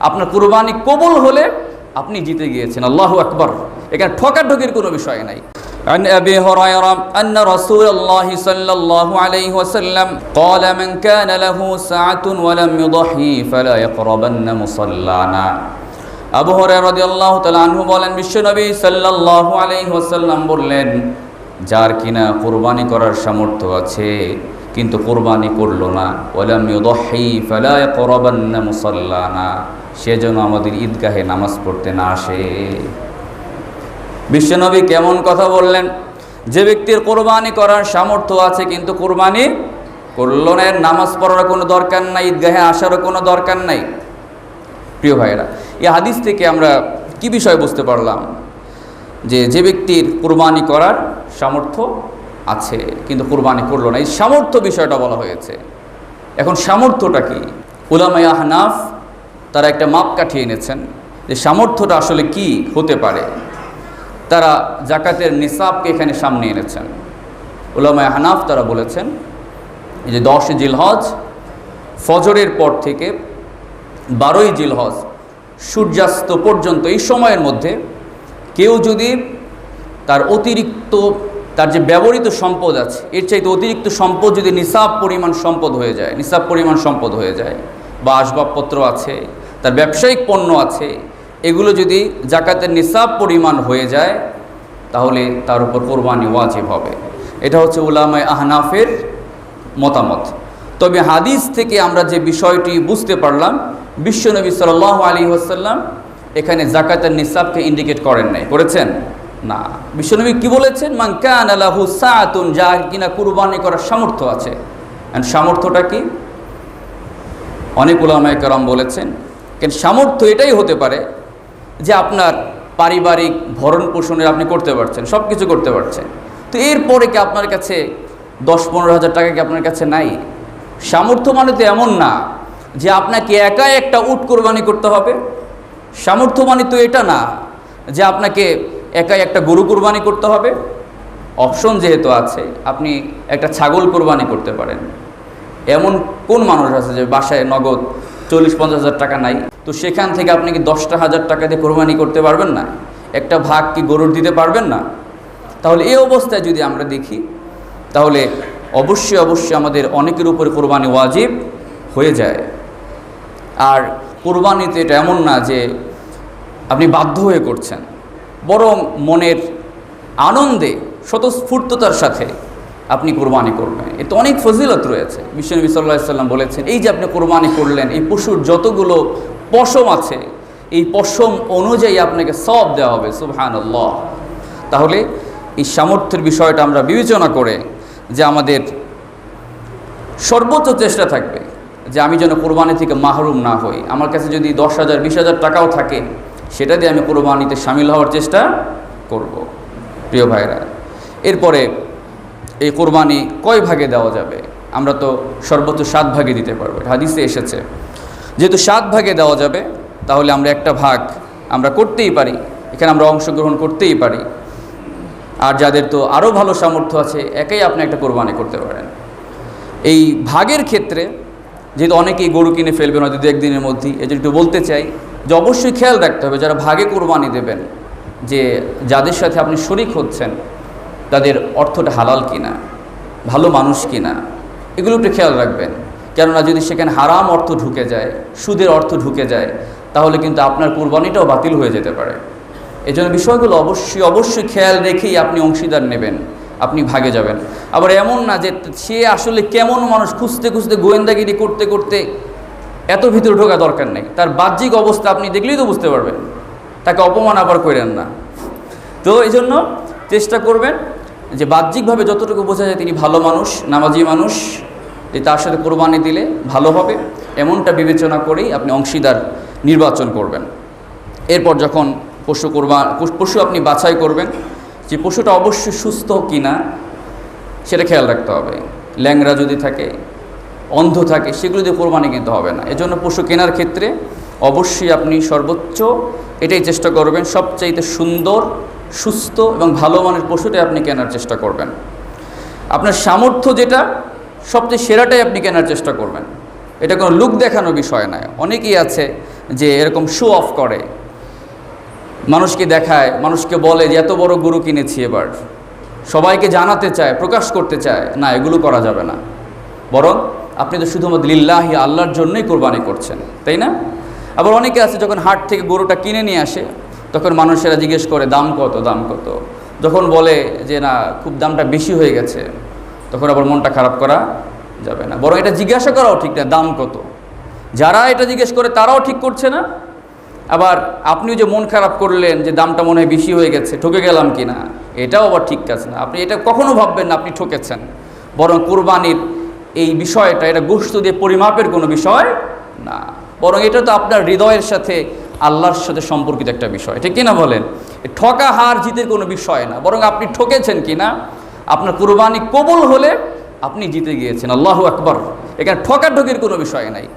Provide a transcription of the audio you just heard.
আপনার কুরবানি কবুল হলে আপনি জিতে গিয়েছেন আল্লাহু আকবার এখানে ঠকাঠকির কোনো বিষয় নাই عن أبي هريرة أن رسول الله صلى الله عليه وسلم قال من كان له ساعة ولم يضحي فلا يقربن مصلانا আবু হরাই রাদিয়াল্লাহু তাআলা আনহু বলেন বিশ্বনবী সাল্লাল্লাহু আলাইহি ওয়াসাল্লাম বললেন যার কিনা কুরবানি করার সামর্থ্য আছে কিন্তু কুরবানি করলো না ওয়ালাম ইউদহি ফালা ইয়াকরাবান্না মুসাল্লানা সে যেন আমাদের ঈদগাহে নামাজ পড়তে না আসে। বিশ্বনবী কেমন কথা বললেন? যে ব্যক্তির কোরবানি করার সামর্থ্য আছে, কিন্তু কোরবানি করল নামাজ পড়ার কোনো দরকার নাই, ঈদগাহে আসারও কোনো দরকার নাই। প্রিয় ভাইয়েরা, এই হাদিস থেকে আমরা কি বিষয় বুঝতে পারলাম? যে যে ব্যক্তির কোরবানি করার সামর্থ্য আছে, কিন্তু কোরবানি করল না। এই সামর্থ্য বিষয়টা বলা হয়েছে। এখন সামর্থ্যটা কি? উলামাই আহনাফ তারা একটা মাপ কাঠিয়ে এনেছেন যে সামর্থ্যটা আসলে কি হতে পারে। তারা জাকাতের নিসাবকে এখানে সামনে এনেছেন। উলামায় হানাফ তারা বলেছেন যে দশ জিলহজ, ফজরের পর থেকে বারোই জিলহজ সূর্যাস্ত পর্যন্ত এই সময়ের মধ্যে কেউ যদি তার অতিরিক্ত, তার যে ব্যবহৃত সম্পদ আছে, এর চাইতে অতিরিক্ত সম্পদ যদি নিসাব পরিমাণ সম্পদ হয়ে যায়, নিসাব পরিমাণ সম্পদ হয়ে যায় বা আসবাবপত্র আছে, তার ব্যবসায়িক পণ্য আছে, এগুলো যদি জাকাতের নিসাব পরিমাণ হয়ে যায়, তাহলে তার উপর কোরবানি ওয়াজিব হবে। এটা হচ্ছে উলামায় আহনাফের মতামত। তবে হাদিস থেকে আমরা যে বিষয়টি বুঝতে পারলাম বিশ্বনবী সাল আলী আসাল্লাম এখানে জাকাতের নিসাবকে ইন্ডিকেট করেন নাই। করেছেন? না। বিশ্বনবী কি বলেছেন? মান কান আলাহু সাআতুন যা কিনা কুরবানি করার সামর্থ্য আছে। সামর্থ্যটা কি? অনেক উলামায়ে কেরাম বলেছেন, কিন্তু সামর্থ্য এটাই হতে পারে যে আপনার পারিবারিক ভরণ পোষণের আপনি করতে পারছেন সব কিছু করতে পারছেন। তো এরপরে কি আপনার কাছে দশ পনেরো হাজার টাকা কি আপনার কাছে নাই? সামর্থ্য মানে তো এমন না যে আপনাকে একাই একটা উট কোরবানি করতে হবে। সামর্থ্য মানে তো এটা না যে আপনাকে একাই একটা গরু কোরবানি করতে হবে। অপশন যেহেতু আছে, আপনি একটা ছাগল কোরবানি করতে পারেন। এমন কোন মানুষ আছে যে বাসায় নগদ চল্লিশ, পঞ্চাশ হাজার টাকা নাই? তো সেখান থেকে আপনি কি দশটা হাজার টাকা দিয়ে কোরবানি করতে পারবেন না? একটা ভাগ কি গরুর দিতে পারবেন না? তাহলে এই অবস্থায় যদি আমরা দেখি, তাহলে অবশ্যই অবশ্যই আমাদের অনেকের উপরে কোরবানি ওয়াজিব হয়ে যায়। আর কোরবানিতে এটা এমন না যে আপনি বাধ্য হয়ে করছেন। বরং মনের আনন্দে, স্বতঃস্ফূর্ততার সাথে আপনি কোরবানি করবেন। এতে অনেক ফজিলত রয়েছে। বিশ্বনবী সাল্লাহ সাল্লাম বলেছেন, এই যে আপনি কোরবানি করলেন, এই পশুর যতগুলো পশম আছে, এই পশম অনুযায়ী আপনাকে সব দেওয়া হবে সুবহান আল্লাহ তাহলে এই সামর্থ্যের বিষয়টা আমরা বিবেচনা করে যে আমাদের সর্বোচ্চ চেষ্টা থাকবে যে আমি যেন কোরবানি থেকে মাহরুম না হই। আমার কাছে যদি দশ হাজার বিশ হাজার টাকাও থাকে, সেটা দিয়ে আমি কোরবানিতে সামিল হওয়ার চেষ্টা করব। প্রিয় ভাইরা এরপরে এই কোরবানি কয় ভাগে দেওয়া যাবে? আমরা তো সর্বোচ্চ সাত ভাগে দিতে পারব। হাদিসে এসেছে। যেহেতু সাত ভাগে দেওয়া যাবে, তাহলে আমরা একটা ভাগ আমরা করতেই পারি। এখানে আমরা অংশগ্রহণ করতেই পারি। আর যাদের তো আরও ভালো সামর্থ্য আছে, একাই আপনি একটা কোরবানি করতে পারেন। এই ভাগের ক্ষেত্রে যেহেতু অনেকেই গরু কিনে ফেলবেন হয়তো দু একদিনের মধ্যেই এই একটু বলতে চাই যে অবশ্যই খেয়াল রাখতে হবে, যারা ভাগে কোরবানি দেবেন, যে যাদের সাথে আপনি শরিক হচ্ছেন তাদের অর্থটা হালাল কিনা, ভালো মানুষ কিনা, এগুলো একটু খেয়াল রাখবেন। কেননা যদি সেখানে হারাম অর্থ ঢুকে যায়, সুদের অর্থ ঢুকে যায়, তাহলে কিন্তু আপনার কোরবানিটাও বাতিল হয়ে যেতে পারে। এই জন্য বিষয়গুলো অবশ্যই অবশ্যই খেয়াল রেখেই আপনি অংশীদার নেবেন, আপনি ভাগে যাবেন। আবার এমন না যে সে আসলে কেমন মানুষ, খুঁজতে খুঁজতে, গোয়েন্দাগিরি করতে করতে এত ভিতরে ঢোকা দরকার নেই। তার বাহ্যিক অবস্থা আপনি দেখলেই তো বুঝতে পারবেন। তাকে অপমান আবার করেন না। তো এই জন্য চেষ্টা করবেন যে বাহ্যিকভাবে যতটুকু বোঝা যায় তিনি ভালো মানুষ, নামাজি মানুষ, যে তার সাথে কোরবানি দিলে ভালো হবে, এমনটা বিবেচনা করেই আপনি অংশীদার নির্বাচন করবেন। এরপর যখন পশু কোরবা, পশু আপনি বাছাই করবেন, যে পশুটা অবশ্যই সুস্থ কিনা, সেটা খেয়াল রাখতে হবে। ল্যাংরা যদি থাকে, অন্ধ থাকে, সেগুলো দিয়ে কোরবানি কিনতে হবে না। এজন্য পশু কেনার ক্ষেত্রে অবশ্যই আপনি সর্বোচ্চ এটাই চেষ্টা করবেন, সবচাইতে সুন্দর সুস্থ এবং ভালো মানের পশুটাই আপনি কেনার চেষ্টা করবেন। আপনার সামর্থ্য যেটা, সবচেয়ে সেরাটাই আপনি কেনার চেষ্টা করবেন। এটা কোনো লুক দেখানো বিষয় নয়। অনেকেই আছে যে এরকম শো অফ করে। মানুষকে দেখায়, মানুষকে বলে যে, এত বড় গরু কিনেছি এবার। সবাইকে জানাতে চায়, প্রকাশ করতে চায়, না, এগুলো করা যাবে না। বরং আপনি তো শুধুমাত্র লিল্লাহি, আল্লাহর জন্যই কোরবানি করছেন, তাই না? আবার অনেকে আছে যখন হাট থেকে গরুটা কিনে নিয়ে আসে তখন মানুষেরা জিজ্ঞেস করে, দাম কত? দাম কত? যখন বলে যে, না, খুব দামটা বেশি হয়ে গেছে। তখন আবার মনটা খারাপ করা যাবে না। বরং এটা জিজ্ঞাসা করাও ঠিক না, দাম কত? যারা এটা জিজ্ঞেস করে, তারাও ঠিক করছে না। আবার আপনিও যে মন খারাপ করলেন যে, দামটা মনে হয় বেশি হয়ে গেছে, ঠকে গেলাম কি না? এটাও আবার ঠিক আছে না। আপনি এটা কখনো ভাববেন না, আপনি ঠকেছেন। বরং কোরবানির এই বিষয়টা, এটা গোস্ত দিয়ে পরিমাপের কোনো বিষয় না। বরং এটা তো আপনার হৃদয়ের সাথে আল্লাহর সাথে সম্পর্কিত একটা বিষয়। ঠিক কিনা বলেন? ঠকা হার জিতের কোনো বিষয় না। বরং আপনি ঠকেছেন কিনা, আপনার কোরবানি কবুল হলে আপনি জিতে গিয়েছেন। আল্লাহ আকবর। এখানে ঠকা ঠকাঠকির কোনো বিষয় নাই।